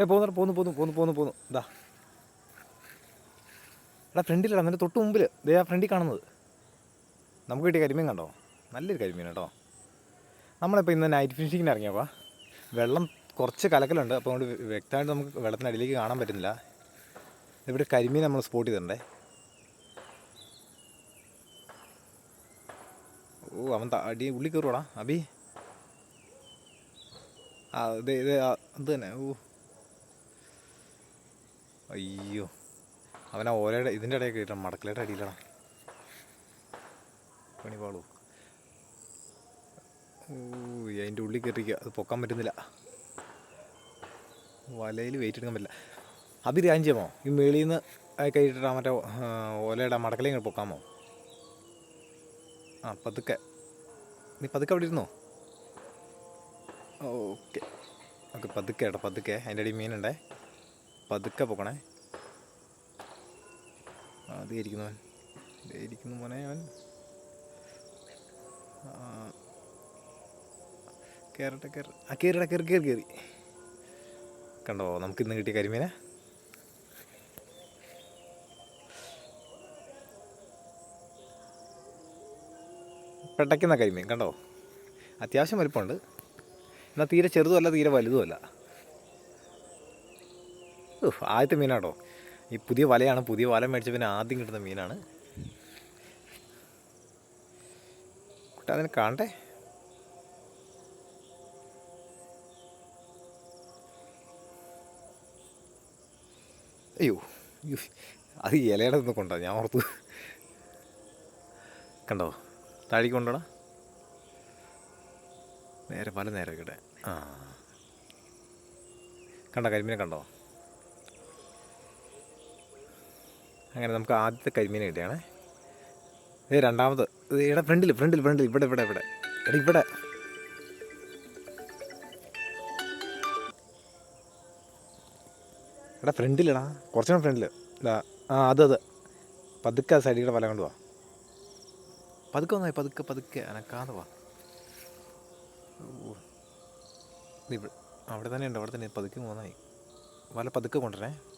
ഏ പോന്നു പോന്നു പോന്നു പോന്നു പോന്നു പോന്നു. ഇതാ എടാ ഫ്രണ്ടിലടാ നിന്റെ തൊട്ട് മുമ്പിൽ ദേ ആ ഫ്രണ്ടിൽ കാണുന്നത്. നമുക്ക് കിട്ടിയ കരിമീൻ കണ്ടോ? നല്ലൊരു കരിമീൻ കേട്ടോ. നമ്മളിപ്പോൾ ഇന്ന് നൈറ്റ് ഫിഷിങ്ങിന് ഇറങ്ങിയപ്പോൾ വെള്ളം കുറച്ച് കലക്കലുണ്ട് അപ്പോൾ അതുകൊണ്ട് വ്യക്തമായിട്ട് നമുക്ക് വെള്ളത്തിനടിയിലേക്ക് കാണാൻ പറ്റുന്നില്ല. ഇവിടെ കരിമീൻ നമ്മൾ സ്പോട്ട് ചെയ്തിട്ടുണ്ടേ. ഓ അവൻ അടി ഉള്ളി കയറുവാടാ അബി. ആ ഇത് ഇത് അത് തന്നെ. ഓ. അയ്യോ. അവനാ ഓലയുടെ ഇതിന്റെ ഇടയിൽ കയറ്റാം മടക്കലയുടെ പാളൂ. ഓ അതിന്റെ ഉള്ളിൽ കയറിക്കുക അത് പൊക്കാൻ പറ്റുന്നില്ല. വലയിൽ വെയിറ്റ് എടുക്കാൻ പറ്റില്ല. അബി രാജ്യമോ ഈ മേളിൽ നിന്ന് കയറ്റിട്ടാ മറ്റേ ഓലയുടെ മടക്കലയും ഇങ്ങനെ പൊക്കാമോ? ആ പതുക്കെ. നീ പതുക്കെ അവിടെ ഇരുന്നോ? ഓക്കെ. ഓക്കെ പതുക്കെ. ഏട്ടാ പതുക്കെ അതിന്റെ അടി മീനുണ്ടേ പതുക്കെ പോക്കണേ. അത് ഇരിക്കുന്നവൻ ഇരിക്കുന്നു മോനെ അവൻ. കയറട്ടെ കയറ ആ കയറിടാ കയറി കയറി കയറി കണ്ടോ നമുക്ക് ഇന്ന് കിട്ടിയ കരിമീന? പെട്ടയ്ക്കുന്ന കരിമീൻ കണ്ടോ? അത്യാവശ്യം വലിപ്പമുണ്ട്. എന്നാൽ തീരെ ചെറുതുമല്ല തീരെ വലുതുമല്ല. ആദ്യത്തെ മീനാട്ടോ. ഈ പുതിയ വലയാണ്. പുതിയ വല മേടിച്ച പിന്നെ ആദ്യം കിട്ടുന്ന മീനാണ്. കുട്ടാ അതിനെ കാണട്ടെ. അയ്യോ അത് ഇലയുടെ നിന്ന് കൊണ്ടോ ഞാൻ ഓർത്തു. കണ്ടോ? താഴേക്ക് കൊണ്ടോടാ നേരെ പല നേരം കിട്ടെ. ആ. കണ്ടോ കരിമീനെ കണ്ടോ? അങ്ങനെ നമുക്ക് ആദ്യത്തെ കരിമീൻ കിട്ടിയാണേ. ഇത് രണ്ടാമത് ഇത് ഇവിടെ ഫ്രണ്ടിൽ ഫ്രണ്ടിൽ ഫ്രണ്ടിൽ ഇവിടെ ഇവിടെ ഇവിടെ. എടാ ഇവിടെ. എടാ ഫ്രണ്ടിലടാ കുറച്ചുകൂടെ ഫ്രണ്ടിൽ ഇതാ ആ അത് അത്. പതുക്കെ സൈഡിൽ വല കൊണ്ട് വാ. പതുക്കെ വന്നായി പതുക്കെ പതുക്കെ. അനക്കാതെ വാ. അവിടെ തന്നെ ഉണ്ട് അവിടെ തന്നെ പതുക്കെ പോന്നായി വല പതുക്കെ കൊണ്ടുവരണേ.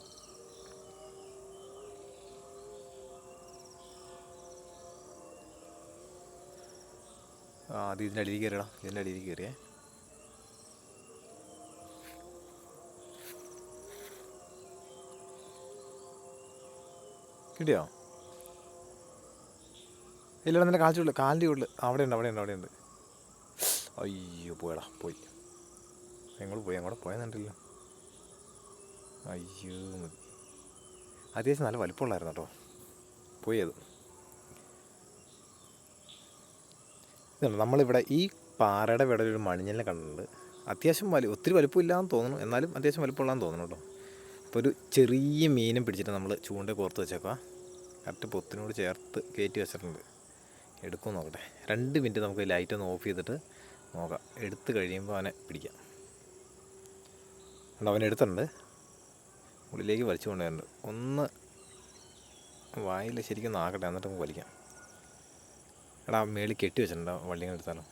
ആ അത് ഇതിന്റെ അടിയിൽ കയറിയടാ. ഇതിന്റെ അടിയിൽ കയറിയേ. കിട്ടിയോ? ഇല്ലടാ നിന്റെ കാഴ്ച ഉള്ളു കാലിന്റെ ഉള്ളിൽ. അവിടെ ഉണ്ട് അവിടെ ഉണ്ട് അവിടെ ഉണ്ട്. അയ്യോ പോയടാ പോയി. എങ്ങോട്ട് പോയി? അങ്ങോട്ട് പോയെന്നുണ്ടല്ലോ അയ്യോ മതി. അത്യാവശ്യം നല്ല വലിപ്പമുള്ളായിരുന്നു കേട്ടോ. പോയി അത്. ഇതുണ്ട്. നമ്മളിവിടെ ഈ പാറയുടെ ഇവിടെ ഒരു മണിഞ്ഞലിനെ കണ്ടിട്ടുണ്ട്. അത്യാവശ്യം വലി ഒത്തിരി വലിപ്പമില്ലാന്ന് തോന്നുന്നു. എന്നാലും അത്യാവശ്യം വലിപ്പമുള്ളതെന്ന് തോന്നുന്നു കേട്ടോ. അപ്പോൾ ഒരു ചെറിയ മീനും പിടിച്ചിട്ട് നമ്മൾ ചൂണ്ട കോർത്ത് വെച്ചേക്കാം കറക്റ്റ് പൊത്തിനോട് ചേർത്ത് കയറ്റി വെച്ചിട്ടുണ്ട്. എടുക്കും നോക്കട്ടെ. രണ്ട് മിനിറ്റ് നമുക്ക് ലൈറ്റ് ഒന്ന് ഓഫ് ചെയ്തിട്ട് നോക്കാം. എടുത്ത് കഴിയുമ്പോൾ അവനെ പിടിക്കാം. അവൻ എടുത്തിട്ടുണ്ട്. ഉള്ളിലേക്ക് വലിച്ചു കൊണ്ടുവരുന്നുണ്ട്. ഒന്ന് വായിൽ ശരിക്കും നാക്കട്ടെ എന്നിട്ട് നമുക്ക് വലിക്കാം. എടാ മേളിൽ കെട്ടി വെച്ചിട്ടുണ്ടോ വള്ളിങ്ങൾ എടുത്താലോ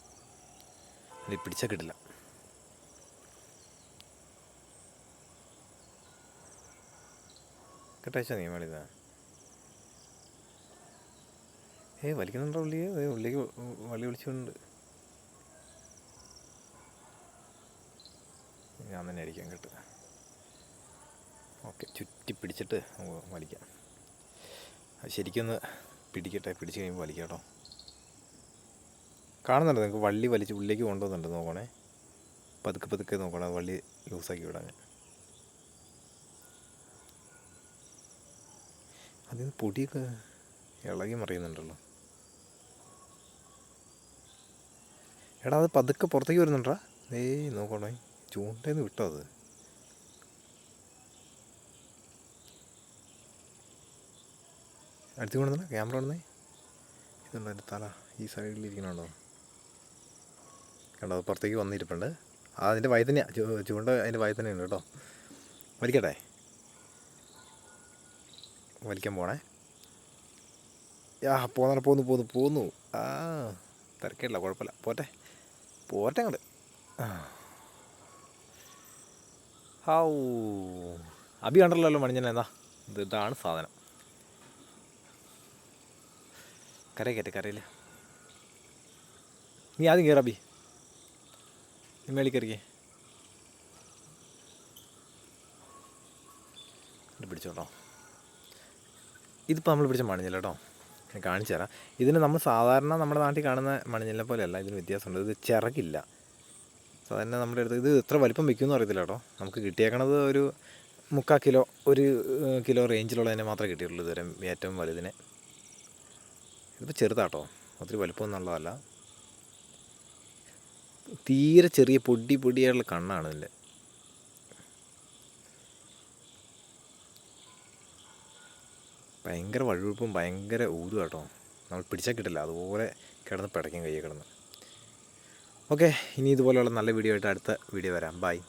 ഇത് പിടിച്ചാൽ കിട്ടില്ല. കെട്ടയച്ചാ നീ മേളിൽ ഏ വലിക്കുന്നുണ്ടോ ഏ ഉള്ളിലേക്ക് വള്ളി വിളിച്ചുകൊണ്ട് ഞാൻ തന്നെ അടിക്കാം കേട്ട് ഓക്കെ ചുറ്റി പിടിച്ചിട്ട് നമുക്ക് വലിക്കാം. അത് ശരിക്കൊന്ന് പിടിക്കട്ടെ? പിടിച്ച് കഴിയുമ്പോൾ വലിക്കാം കേട്ടോ. കാണുന്നുണ്ട്. നിങ്ങൾക്ക് വള്ളി വലിച്ച് ഉള്ളിലേക്ക് കൊണ്ടുവന്നുണ്ട് നോക്കണേ. പതുക്കെ പതുക്കെ നോക്കണേ വള്ളി ലൂസാക്കി വിടാൻ. അതിൽ നിന്ന് പൊടിയൊക്കെ ഇളകി മറിയുന്നുണ്ടല്ലോ. എടാ അത് പതുക്കെ പുറത്തേക്ക് വരുന്നുണ്ടാ? ഏയ് നോക്കണേ ചൂണ്ടേന്ന് വിട്ടോ അത്. അടുത്ത് കൊണ്ടുവന്ന ക്യാമറ കൊണ്ടുവന്നേ. ഇതുണ്ടോ എന്റെ തല ഈ സൈഡിൽ കണ്ടോ പുറത്തേക്ക് വന്നിരിപ്പുണ്ട്. അതിന്റെ വയ തന്നെയാണ് ചൂണ്ട അതിന്റെ വയ തന്നെയുണ്ട് കേട്ടോ. വലിക്കട്ടെ? വലിക്കാൻ പോണേ. ആ പോന്നാണ് പോന്നു പോന്നു പോന്നു. ആ തിരക്കില്ല കുഴപ്പമില്ല. പോട്ടെ പോട്ടെ അങ്ങട്. ഹാവൂ അബി കണ്ടല്ലോ മണിഞ്ഞന എന്താ? ഇതാണ് സാധനം. കരയിൽ കയറ്റി നീ ആദ്യം കയറി മേളിൽ ഇത് പിടിച്ചോട്ടോ. ഇതിപ്പോൾ നമ്മൾ പിടിച്ച മണിഞ്ഞില്ല കേട്ടോ. ഞാൻ കാണിച്ചു തരാം. ഇതിന് നമ്മൾ സാധാരണ നമ്മുടെ നാട്ടിൽ കാണുന്ന മണിഞ്ഞിലിനെ പോലെയല്ല ഇതിന് വ്യത്യാസമുണ്ട്. ഇത് ചിറകില്ല. സാധാരണ നമ്മുടെ അടുത്ത് ഇത് ഇത്ര വലിപ്പം വെക്കുമെന്ന് അറിയത്തില്ല കേട്ടോ. നമുക്ക് കിട്ടിയേക്കണത് ഒരു മുക്കാൽ കിലോ ഒരു കിലോ റേഞ്ചിലുള്ളതിനെ മാത്രമേ കിട്ടിയിട്ടുള്ളൂ ഇതുവരെ ഏറ്റവും വലുതിനെ. ഇതിപ്പോൾ ചെറുതാട്ടോ. ഒത്തിരി വലിപ്പമൊന്നും ഉള്ളതല്ല. തീരെ ചെറിയ പൊടി പൊടിയായിട്ടുള്ള കണ്ണാണ് ഇതിന്റെ ഭയങ്കര വഴുവഴുപ്പും ഭയങ്കര ഊതും കേട്ടോ. നമ്മൾ പിടിച്ചാൽ കിട്ടില്ല. അതുപോലെ കിടന്ന് പിടയ്ക്കും കയ്യിൽ കിടന്ന്. ഓക്കെ ഇനി ഇതുപോലെയുള്ള നല്ല വീഡിയോ ആയിട്ട് അടുത്ത വീഡിയോ വരാം. ബൈ.